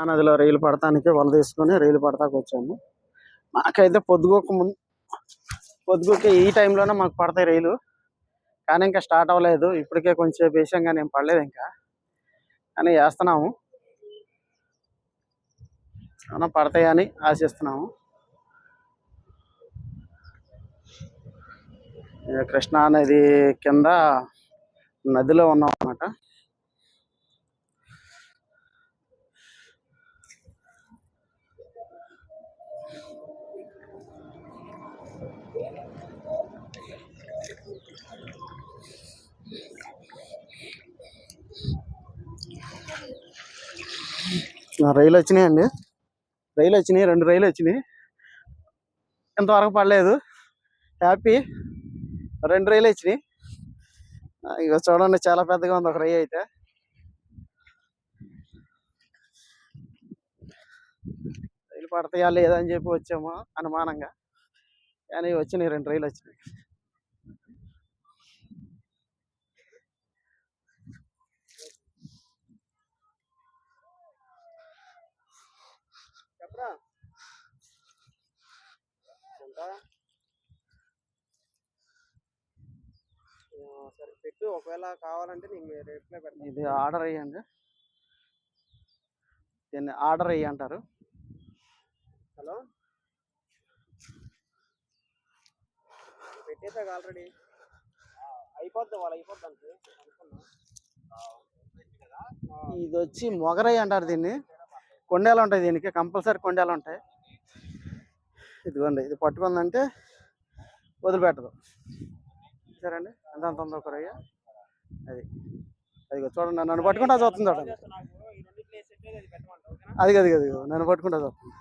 కృష్ణా నదిలో రైలు పడటానికి వల తీసుకొని రైలు పడతాకు వచ్చాము. మాకైతే పొద్దుగోక ముందు పొద్దుగోక ఈ టైంలోనే మాకు పడతాయి రైలు. కానీ ఇంకా స్టార్ట్ అవ్వలేదు. ఇప్పటికే కొంచెం వేసాం కానీ ఏం పడలేదు ఇంకా. కానీ వేస్తున్నాము. ఏమైనా పడతాయని ఆశిస్తున్నాము. కృష్ణా నది కింద నదిలో ఉన్నాం అన్నమాట రైలు వచ్చినాయండి. రైలు వచ్చినాయి రెండు రైలు వచ్చినాయి. ఎంతవరకు పడలేదు. హ్యాపీ. రెండు రైలు వచ్చినాయి. ఇక చూడండి చాలా పెద్దగా ఉంది ఒక రైలు అయితే. రైలు పడతాయా లేదా అని చెప్పి వచ్చాము అనుమానంగా. కానీ వచ్చినాయి రెండు రైలు వచ్చినాయి. ఎంత సరే పెట్టు. ఒకవేళ కావాలంటే నేను రిప్లై పెడతాను ఇది ఆర్డర్ అయ్యండి దీన్ని ఆర్డర్ అయ్యి అంటారు. హలో? పెట్టేసాక ఆల్రెడీ? అయిపోద్ది వాళ్ళు అయిపోద్ది అంటే అనుకున్నా. ఇది వచ్చి మొగరై అంటారు దీన్ని. కొండేలు ఉంటాయి దీనికి కంపల్సరీ కొండేలు ఉంటాయి. ఇదిగోండి ఇది పట్టుకుందంటే వదిలిపెట్టదు. సరేండి ఎంత అంత ఉందో ఒక రొయ్య అది. అది చూడండి నన్ను పట్టుకుంటా చూస్తుంది చూడండి. అది అది అది నన్ను పట్టుకుంటా చూస్తుంది.